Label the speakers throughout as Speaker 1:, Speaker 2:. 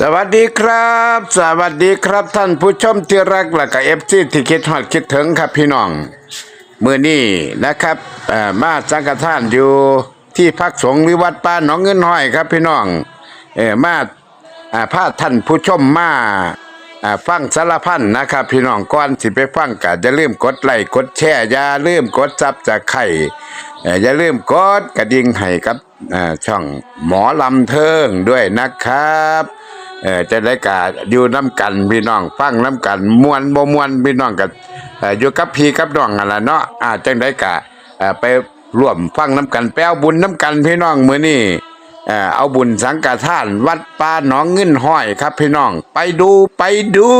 Speaker 1: สวัสดีครับ สวัสดีครับท่านผู้ชมที่รักและก็เอฟซีที่คิดฮอดคิดถึงครับพี่น้องมือนี้นะครับมาสังฆทานอยู่ที่พักสงฆ์วิวัดป่าหนองเงินห้อยครับพี่น้องเออมาพาท่านผู้ชมมาฟังสารพันนะครับ พี่น้องก่อนสิไปฟังก็อย่าลืมกดไลค์กดแชร์อย่าลืมกดซับจากไข่อย่าลืมกดกระดิ่งให้กับ ช่องหมอลำเทิงด้วยนะครับเออจะได้กาอยู่น้ำกันพี่น้องฟังน้ำกันมวนบ่มวนพี่น้องกันอ,อยู่กับพี่กับน้องกันละเนาะอาจังได้กาไปร่วมฟังน้ำกันแป้วบุญน้ำกันพี่น้องมือนี่เอาบุญสังฆทานวัดป่าหนองเงินห้อยครับพี่น้องไปดูไปดู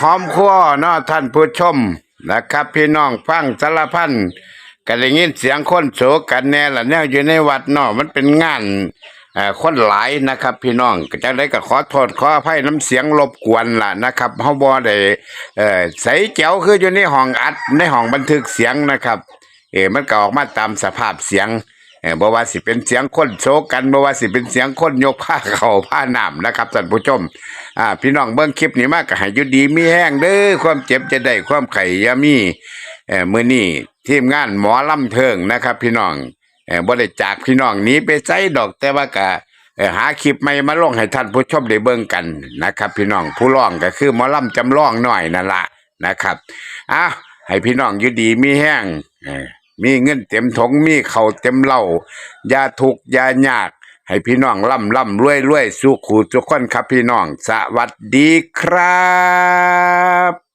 Speaker 1: หอมคอเนาะท่านผู้ชมนะครับ พี่น้องฟังสารพันก็ได้ยินเสียงคนโศกกันแน่ละแนวอยู่ในวัดเนาะมันเป็นงานเอ่อคนหลายนะครับ พี่น้องก็จังได้ก็ขอโทษขออภัยน้ำเสียงรบกวนล่ะนะครับเฮาบ่ได้เอ่อใสแจ๋วคืออยู่ในห้องอัดในห้องบันทึกเสียงนะครับ เออมันก็ออกมาตามสภาพเสียง บ่ว่าสิเป็นเสียงคนโศกกันบ่ว่าสิเป็นเสียงคนยกผ้าเขาผ้าหน้ำนะครับท่านผู้ชมอ่าพี่น้องเบิ่งคลิปนี้มาก็ให้ยู่ดีมีแห้งเด้อความเจ็บจะได้ความไข่ยามีเออมื้อนี้ทีมงานหมอลำเทิงนะครับ พี่น้องเออบ่ได้จากพี่น้องนี้ไปไสดอกแต่ว่าก็เอ่อหาคลิปใหม่มาลงให้ท่านผู้ชมได้เบิ่งกันนะครับ พี่น้องผู้ร้องก็คือหมอลำจำลองหน่อยนั่นละนะครับอะให้พี่น้องยู่ดีมีแห้งเออ มีเงินเต็มถงมีเข่าเต็มเหล่ายาทุกยายาก ให้พี่น้องล่ำล่ำรวยรวยสุขูทุกคนครับพี่น้อง สวัสดีครับ